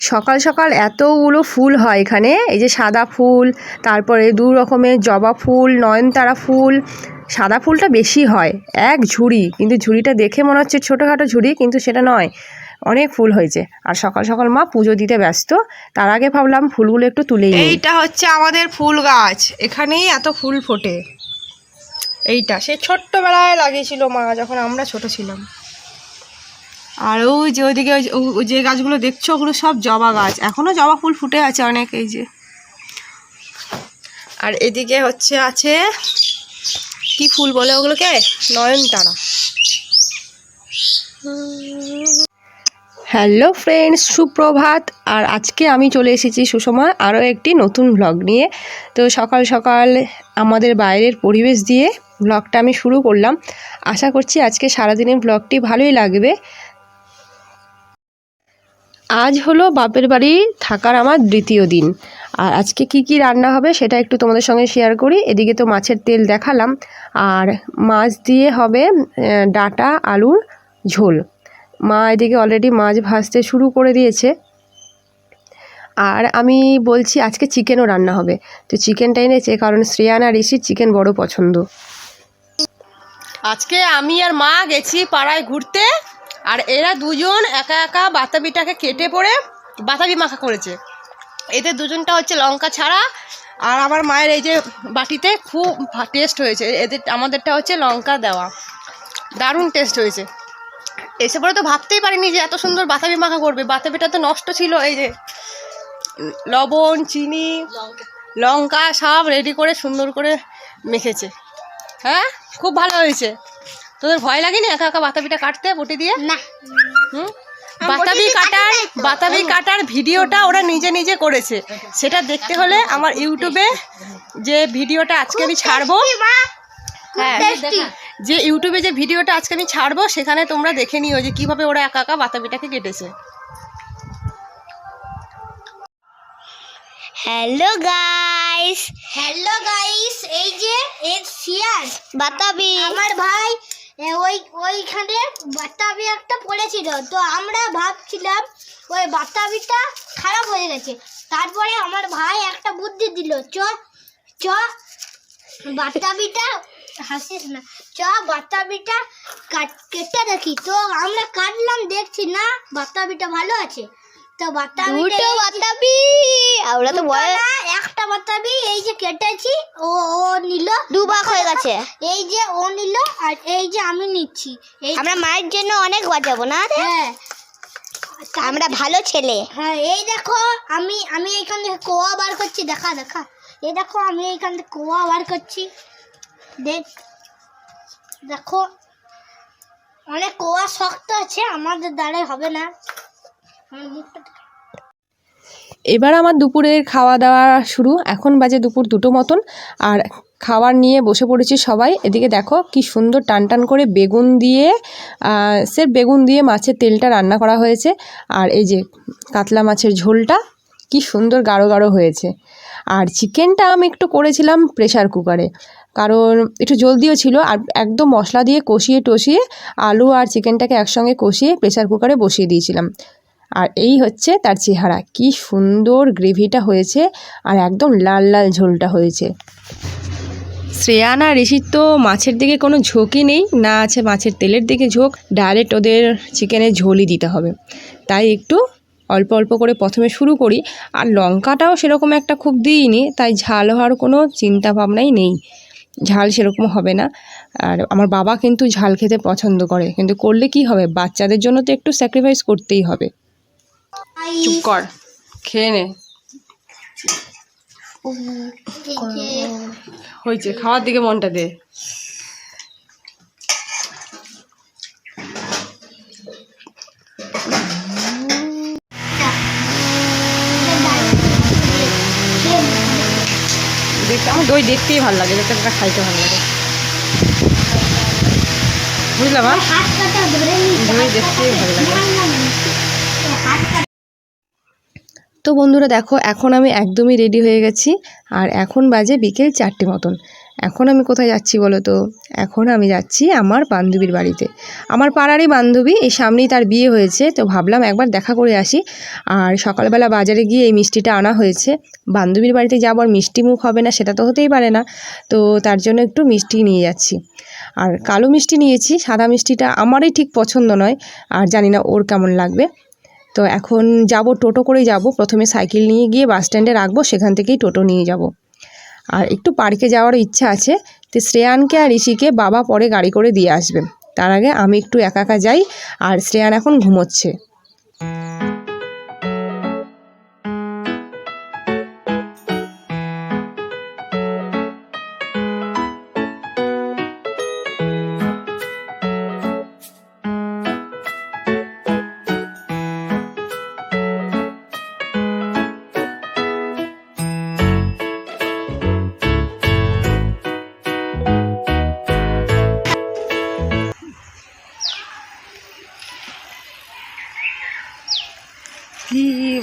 সকাল সকাল এতগুলো ফুল হয় এখানে। এই যে সাদা ফুল, তারপরে দু রকমের জবা ফুল, নয়নতারা ফুল। সাদা ফুলটা বেশি হয়, এক ঝুড়ি। কিন্তু ঝুড়িটা দেখে মনে হচ্ছে ছোটোখাটো ঝুড়ি, কিন্তু সেটা নয়। অনেক ফুল হয়েছে। আর সকাল সকাল মা পুজো দিতে ব্যস্ত। তার আগে ভাবলাম ফুলগুলো একটু তুলেই এইটা হচ্ছে আমাদের ফুল গাছ। এখানেই এত ফুল ফোটে। এইটা, সে ছোট্টবেলায় লাগিয়েছিল মা, যখন আমরা ছোট ছিলাম। আর ওই যে ওইদিকে ওই যে- গাছগুলো দেখছ, ওগুলো সব জবা গাছ। এখনও জবা ফুল ফুটে আছে অনেক, এই যে। আর এদিকে হচ্ছে আছে কি ফুল বলে ওগুলোকে? নয়নতারা। হ্যালো ফ্রেন্ডস, সুপ্রভাত। আর আজকে আমি চলে এসেছি সুষমা আরও একটি নতুন ব্লগ নিয়ে। তো সকাল সকাল আমাদের বাইরের পরিবেশ দিয়ে ব্লগটা আমি শুরু করলাম। আশা করছি আজকে সারাদিনের ব্লগটি ভালোই লাগবে। আজ হলো বাপের বাড়ি থাকার আমার দ্বিতীয় দিন। আর আজকে কি কি রান্না হবে সেটা একটু তোমাদের সঙ্গে শেয়ার করি। এদিকে তো মাছের তেল দেখালাম। আর মাছ দিয়ে হবে ডাটা, আলুর ঝোল। মা এদিকে অলরেডি মাছ ভাজতে শুরু করে দিয়েছে। আর আমি বলছি আজকে চিকেনও রান্না হবে। তো চিকেনটা এনেছে, কারণ শ্রেয়ান আর ঋষির চিকেন বড় পছন্দ। আজকে আমি আর মা গেছি পাড়ায় ঘুরতে। আর এরা দুজন একা একা বাতাবিটাকে কেটে পড়ে বাতাবি মাখা করেছে। এদের দুজনটা হচ্ছে লঙ্কা ছাড়া আর আমার মায়ের এই যে বাটিতে খুব টেস্ট হয়েছে। এদের, আমাদেরটা হচ্ছে লঙ্কা দেওয়া। দারুণ টেস্ট হয়েছে। এসে পরে তো ভাবতেই পারিনি যে এত সুন্দর বাতাবি মাখা করবে। বাতাবিটা তো নষ্ট ছিল এই যে লবণ, চিনি, লঙ্কা সব রেডি করে সুন্দর করে মেখেছে। হ্যাঁ? খুব ভালো হয়েছে। তোদের ভয় লাগেনি একা একা বাতাবিটা কাটতে বটি দিয়ে? না। হুম? বাতাবি কাটার বাতাবি কাটার ভিডিওটা ওরা নিজে নিজে করেছে। সেটা দেখতে হলে আমার ইউটিউবে যে ভিডিওটা আজকে আমি ছাড়বো হ্যাঁ। যে ইউটিউবে যে ভিডিওটা আজকে আমি ছাড়বো সেখানে তোমরা দেখে নিও যে কীভাবে ওরা একা একা বাতাবিটাকে কেটেছে। হ্যালো গাইস হ্যালো গাইস এই যে এই শিয়াল। বাতাবি। আমার ভাই ওই, ওইখানে বাতাবি একটা পড়েছিল। তো আমরা ভাবছিলাম ওই বাতাবিটা খারাপ হয়ে গেছে। তারপরে আমার ভাই একটা বুদ্ধি দিল, চ চ, বাতাবিটা হাসিস না, চ, বাতাবিটা কাট- কেটে দেখি। তো আমরা কাটলাম, দেখছি না, বাতাবিটা ভালো আছে। তো বাতাবি। দুটো বাতাবি। আমরা তো একটা বাতাবি এই যে কেটেছি ও ও নিল। হয়ে গেছে। এই যে ও নিল আর এই যে আমি নিচ্ছি। আমরা মায়ের জন্য অনেক বাঁচাবো না হ্যাঁ। আমরা ভালো ছেলে। হ্যাঁ এই দেখো আমি আমি এইখান থেকে কোয়া বার করছি দেখা দেখা। এই দেখো আমি এইখান থেকে কোয়া বার করছি। দেখ দেখো। অনেক কোয়া শক্ত আছে আমাদের দ্বারাই হবে না। এবার আমার দুপুরের খাওয়া দাওয়া শুরু। এখন বাজে দুপুর দুটো মতন। আর খাবার নিয়ে বসে পড়েছি সবাই। এদিকে দেখো কি সুন্দর টান টান করে বেগুন দিয়ে সে বেগুন দিয়ে মাছের তেলটা রান্না করা হয়েছে। আর এই যে কাতলা মাছের ঝোলটা কি সুন্দর গাঢ় গাঢ় হয়েছে। আর চিকেনটা আমি একটু করেছিলাম প্রেশার কুকারে। কারণ একটু জলদিও ছিল আর একদম মশলা দিয়ে কষিয়ে টষিয়ে আলু আর চিকেনটাকে একসঙ্গে কষিয়ে প্রেশার কুকারে বসিয়ে দিয়েছিলাম। আর এই হচ্ছে তার চেহারা। কি সুন্দর গ্রেভিটা হয়েছে আর একদম লাল লাল ঝোলটা হয়েছে। শ্রেয়ান ঋষির তো মাছের দিকে কোনো ঝোঁকই নেই, না আছে মাছের তেলের দিকে ঝোঁক, ডাইরেক্ট ওদের চিকেনের ঝোলই দিতে হবে। তাই একটু অল্প অল্প করে প্রথমে শুরু করি, আর লঙ্কাটাও সেরকম একটা খুব দিইনি, তাই ঝাল হওয়ার কোনো চিন্তা ভাবনাই নেই। ঝাল সেরকম হবে না। আর আমার বাবা কিন্তু ঝাল খেতে পছন্দ করে, কিন্তু করলে কি হবে? বাচ্চাদের জন্য তো একটু স্যাক্রিফাইস করতেই হবে। চুপ কর। খেয়ে নে। হয়েছে খাওয়ার দিকে মনটা দে। দেখতে আমার দই দেখতেই ভালো লাগে দেখতে একটা খাইতে ভালো লাগে। বুঝলাম দই দেখতেই ভালো লাগে। তো বন্ধুরা দেখো, এখন আমি একদমই রেডি হয়ে গেছি। আর এখন বাজে বিকেল চারটে মতন। এখন আমি কোথায় যাচ্ছি বলো তো? এখন আমি যাচ্ছি আমার বান্ধবীর বাড়িতে। আমার পাড়ারই বান্ধবী, এই সামনেই তার বিয়ে হয়েছে, তো ভাবলাম একবার দেখা করে আসি। আর সকালবেলা বাজারে গিয়ে এই মিষ্টিটা আনা হয়েছে। বান্ধবীর বাড়িতে যাব আর মিষ্টি মুখ হবে না, সেটা তো হতেই পারে না। তো তার জন্য একটু মিষ্টি নিয়ে যাচ্ছি। আর কালো মিষ্টি নিয়েছি, সাদা মিষ্টিটা আমারই ঠিক পছন্দ নয়। আর জানি না ওর কেমন লাগবে। তো এখন যাব, টোটো করে যাব। প্রথমে সাইকেল নিয়ে গিয়ে বাস স্ট্যান্ডে রাখব, সেখান থেকেই টোটো নিয়ে যাব। আর একটু পার্কে যাওয়ার ইচ্ছা আছে, তো শ্রেয়ানকে আর ঋষিকে বাবা পরে গাড়ি করে দিয়ে আসবে। তার আগে আমি একটু একা একা যাই, আর শ্রেয়ান এখন ঘুমোচ্ছে।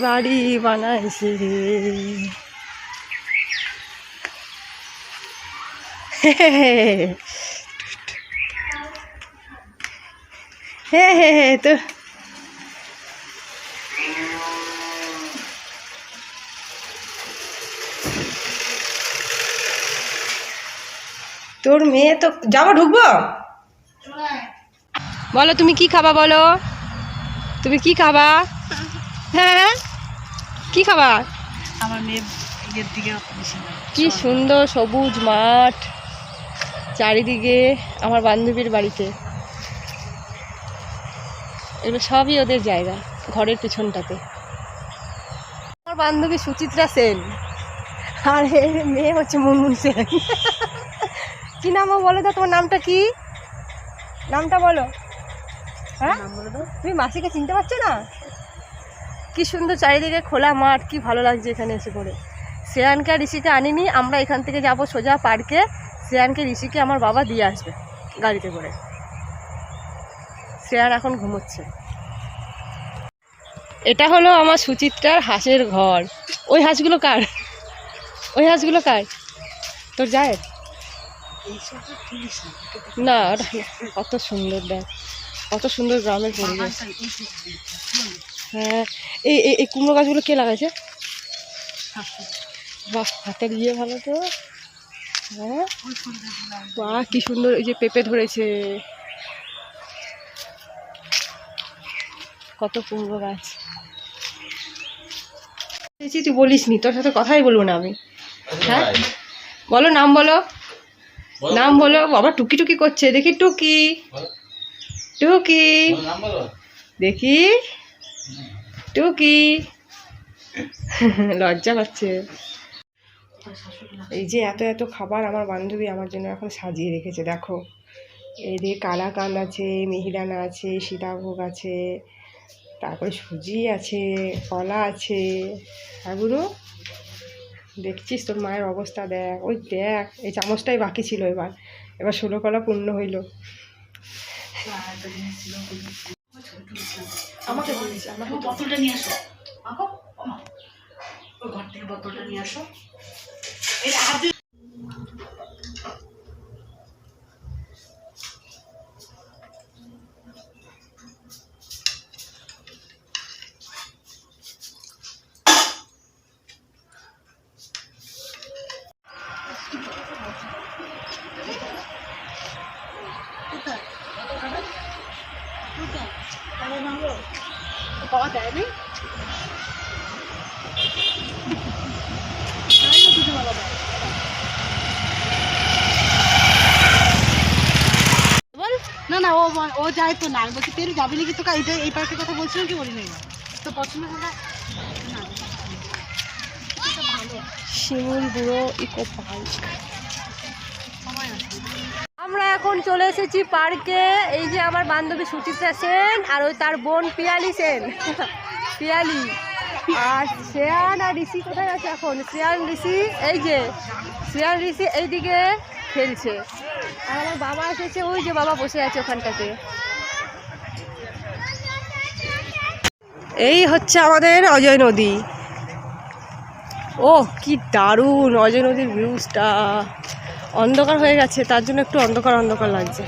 বাড়ি বানাইছে রে। হে হে হে তো। তোর মেয়ে তো যাব, ঢুকবো? বলো, তুমি কি খাবা বলো? তুমি কি খাবা? হ্যাঁ। কি খাবার? আমার মেয়ে ইয়ের দিকে কি সুন্দর সবুজ মাঠ চারিদিকে আমার বান্ধবীর বাড়িতে। এগুলো সবই ওদের জায়গা ঘরের পিছনটাতে। আমার বান্ধবী সুচিত্রা সেন। আর এর মেয়ে হচ্ছে মুনমুন সেন। কি নাম বলো তো তোমার নামটা কি? নামটা বলো। হ্যাঁ? তুমি মাসিকে চিনতে পারছ না? কি সুন্দর চারিদিকে খোলা মাঠ, কি ভালো লাগছে এখানে এসে করে শ্রেয়ানকে আর ঋষিকে আনিনি, আমরা এখান থেকে যাব সোজা পার্কে। শ্রেয়ানকে ঋষিকে আমার বাবা দিয়ে আসবে গাড়িতে করে। শ্রেয়ান এখন ঘুমোচ্ছে। এটা হলো আমার সুচিত্রার হাঁসের ঘর। ওই হাঁসগুলো কার? ওই হাঁসগুলো কার? তোর যায় না, কত সুন্দর দেখ। কত সুন্দর গ্রামের পরিবেশ। হ্যাঁ এই এই- এই কুমড়ো গাছগুলো কে লাগাইছে? বাহ হাতের ইয়ে ভালো তো। হ্যাঁ? বাহ কি সুন্দর এই যে পেঁপে ধরেছে। কত কুমড়ো গাছ। দেখছি তুই বলিস নি তোর সাথে কথাই বলব না আমি। হ্যাঁ? বলো নাম বলো। নাম বলো বাবা টুকি টুকি করছে দেখি টুকি। টুকি। দেখি। টুকি। লজ্জা পাচ্ছে। এই যে এত এত খাবার আমার বান্ধবী আমার জন্য এখন সাজিয়ে রেখেছে, দেখো। এই দিয়ে কালাকান্দ আছে, মিহিদানা আছে, সীতাভোগ আছে, তারপরে সুজি আছে, কলা আছে। গুরু দেখছিস তোর মায়ের অবস্থা দেখ। ওই দেখ, এই চামচটাই বাকি ছিল এবার। এবার ষোলো কলা পূর্ণ হইল। আমাকে বলিস আমাকে বোতলটা নিয়ে আসো মাগো, ও মা। ওই ঘর থেকে বোতলটা নিয়ে আসো এটা দিয়ে- না ও ও যায় তো না। আমি বলছি তেল যাবি নাকি তোকে? এইটা এই পার্কের কথা বলছিলাম কি বলি না তো পছন্দ হলে শিমুল বুড়ো ইকো পার্ক। আমরা এখন চলে এসেছি পার্কে। এই যে আমার বান্ধবী সুচিত্রা সেন আর ওই তার বোন পিয়ালি সেন। পিয়ালি। আর শ্রেয়ান আর ঋষি কোথায় আছে এখন? শ্রেয়ান ঋষি এই যে শ্রেয়ান ঋষি এইদিকে খেলছে। আর আমার বাবা এসেছে, ওই যে বাবা বসে আছে ওখানটাতে। এই হচ্ছে আমাদের অজয় নদী। ও কি দারুণ অজয় নদীর ভিউজটা অন্ধকার হয়ে গেছে, তার জন্য একটু অন্ধকার অন্ধকার লাগছে।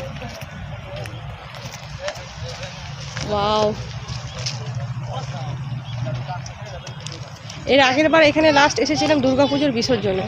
ওয়াও এর আগের বার এখানে লাস্ট এসেছিলাম দুর্গাপুজোর বিসর্জনে।